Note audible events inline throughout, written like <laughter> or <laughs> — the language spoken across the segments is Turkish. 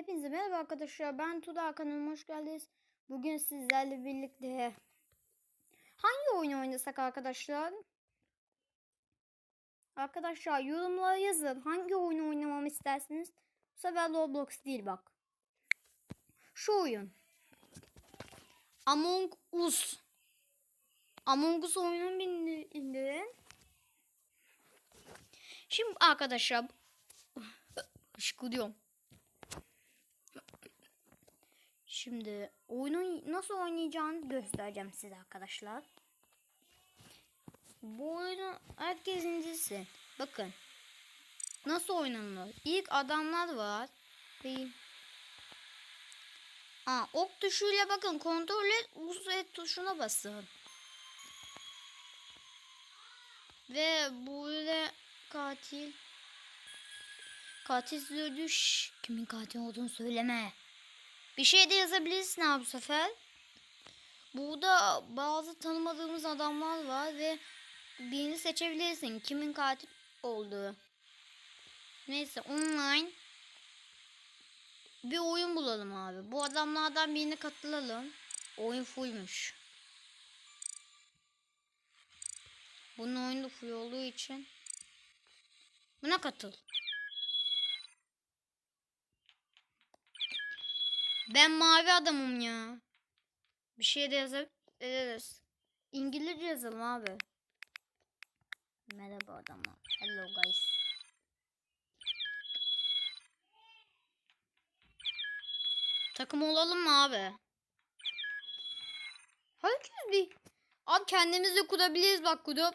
Hepinize merhaba arkadaşlar. Ben Tuda kanalıma hoş geldiniz. Bugün sizlerle birlikte hangi oyun oynasak arkadaşlar? Arkadaşlar yorumlara yazın. Hangi oyunu oynamamı istersiniz? Bu sefer Roblox değil bak. Şu oyun. Among Us. Among Us oyununu indirin. Şimdi arkadaşlar <laughs> Hışkırıyorum. Şimdi oyunu nasıl oynayacağını göstereceğim size arkadaşlar. Bu oyunu herkes indirsin. Bakın. Nasıl oynanıyor? İlk adamlar var. Ve... Aa, ok tuşuyla bakın kontrol et, uzet tuşuna basın. Ve böyle katil Katil düş. Kimin katil olduğunu söyleme. Bir şey de yazabilirsin abi bu sefer. Burada bazı tanımadığımız adamlar var ve birini seçebilirsin. Kimin katil olduğu. Neyse online bir oyun bulalım abi. Bu adamlardan birine katılalım. Oyun fullmuş. Bunun oyunu full olduğu için buna katıl. Ben mavi adamım ya. Bir şey de yazabiliriz. İngilizce yazalım abi. Merhaba adamlar. Hello guys. Takım olalım mı abi? Herkes bir. Abi kendimiz de kurabiliriz bak kurup.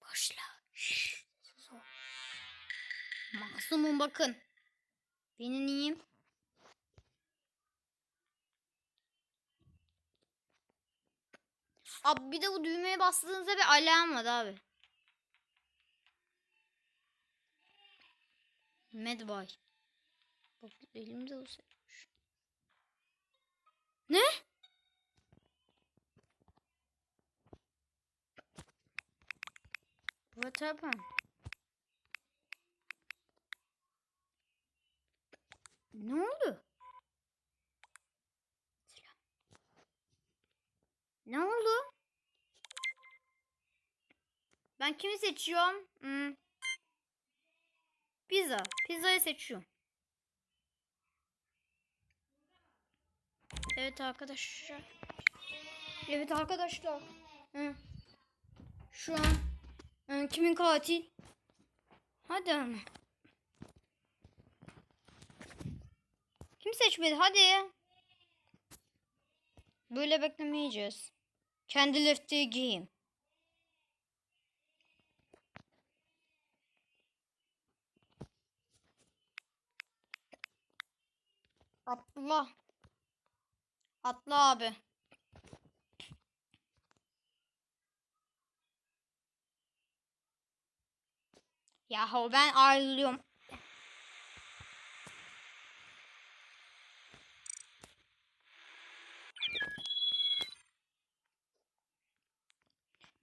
Başla. Masumum bakın. Benim iyiyim. Abi bir de bu düğmeye bastığınızda bir alarm var abi. Medbay. Bak elimde o seçmiş. Ne? What happened? Ne oldu? Ne oldu? Ben kimi seçiyorum? Hmm. Pizza. Pizzayı seçiyorum. Evet arkadaşlar. Evet arkadaşlar. Hı. Şu an hı, kimin katil? Hadi ama. Kim seçmedi? Hadi. Böyle beklemeyeceğiz. Kendi lifteyi giyin. Atla. Atla abi. Yahu ben ayrılıyorum.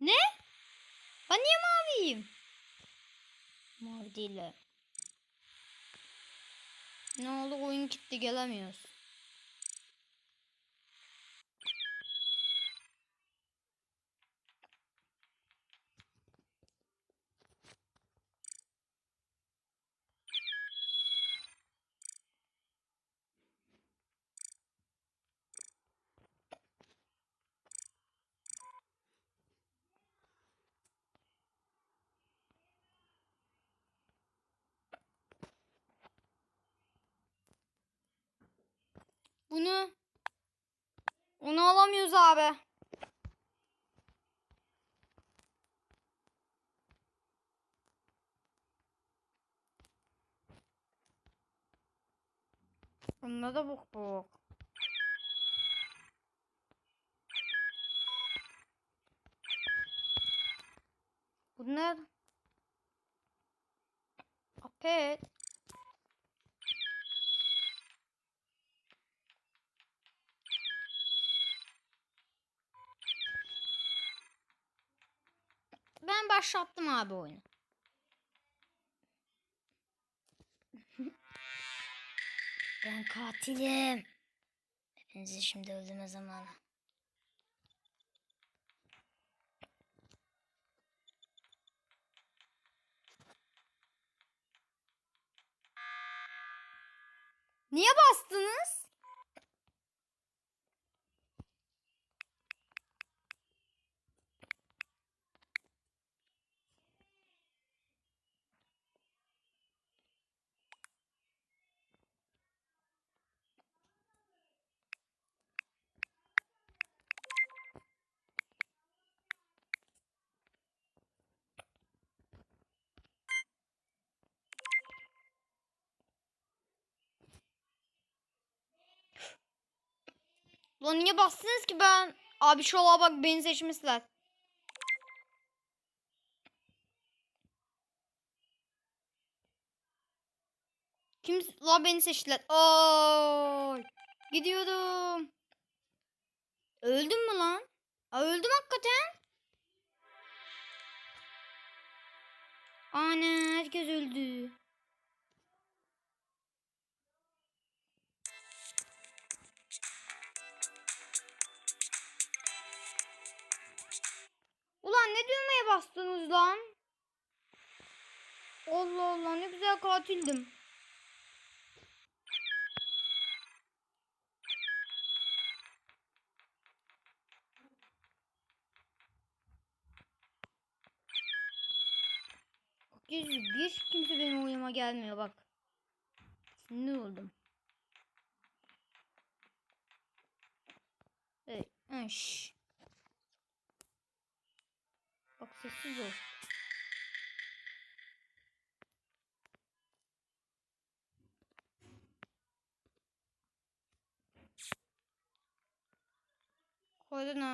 Ne? Ben niye maviyim? Mavi değil. Ne oldu oyun gitti gelemiyoruz. Abi. Bunda da bok bok. Bunlar Apet. Ben başlattım abi oyunu. <laughs> Ben katilim. Hepinizi şimdi öldürme zamanı. Niye bastınız? Lan niye bastınız ki ben? Abi şu bak beni seçmişler. Kim la beni seçtiler. Oy! Gidiyorum. Öldüm mü lan? Aa, öldüm hakikaten. Ana herkes öldü. Düğmeye bastınız lan? Allah Allah ne güzel katildim. Bir kimse benim oyuma gelmiyor bak. Sinir oldum. Hey, hey, şş. Bak sessiz ol. Koydun ha.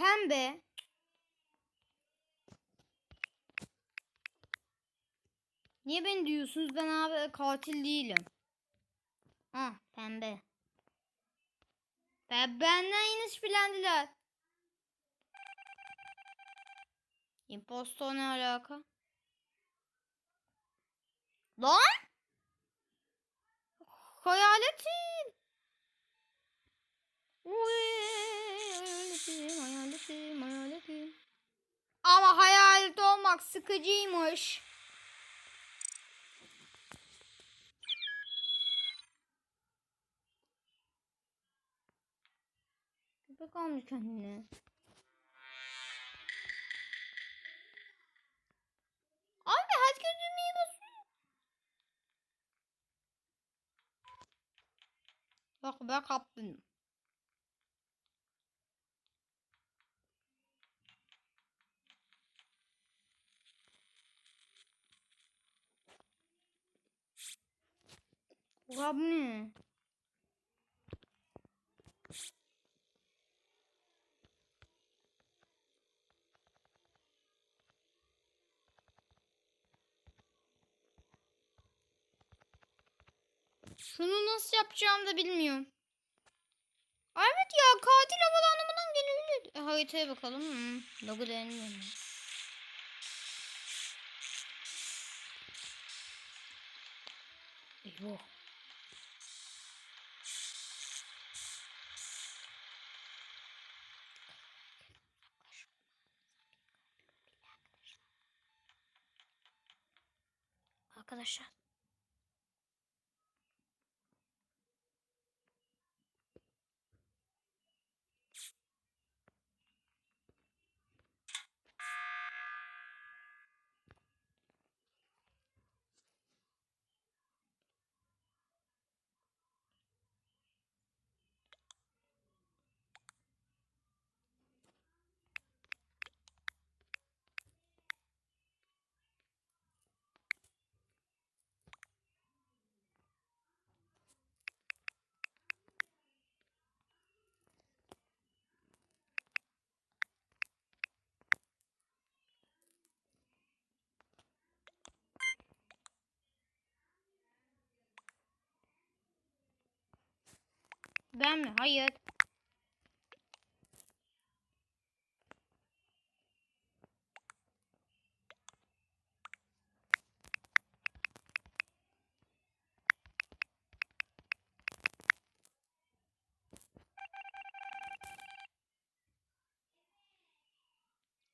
Pembe. Niye beni diyorsunuz? Ben abi katil değilim. Ah pembe. Ben benden yine şüphelendiler. Impostor ne alaka? Lan! Hayaletim. Hayaletim, hayaletim, hayaletim. Ama hayalet olmak sıkıcıymış. Köpek almış kendine. Abi herkes düğmeye basıyor. Bak ben kaptım. Ne? Şunu nasıl yapacağımı da bilmiyorum. Evet ya katil havalanmadan gelebilir. E, haritaya bakalım. Hmm, logo denmiyor. Eyvah. Arkadaşlar. Ben mi? Hayır.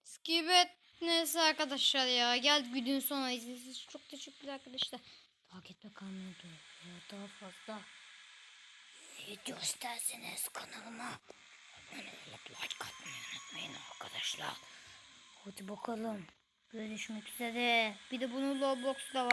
Skibet neyse arkadaşlar ya. Geldik videonun sonuna izlediğiniz çok teşekkürler arkadaşlar. Takipte kalmayı unutmayın. Daha fazla video isterseniz kanalıma abone olup like atmayı unutmayın arkadaşlar. Hadi bakalım. Görüşmek üzere. Bir de bunun Roblox'u da var.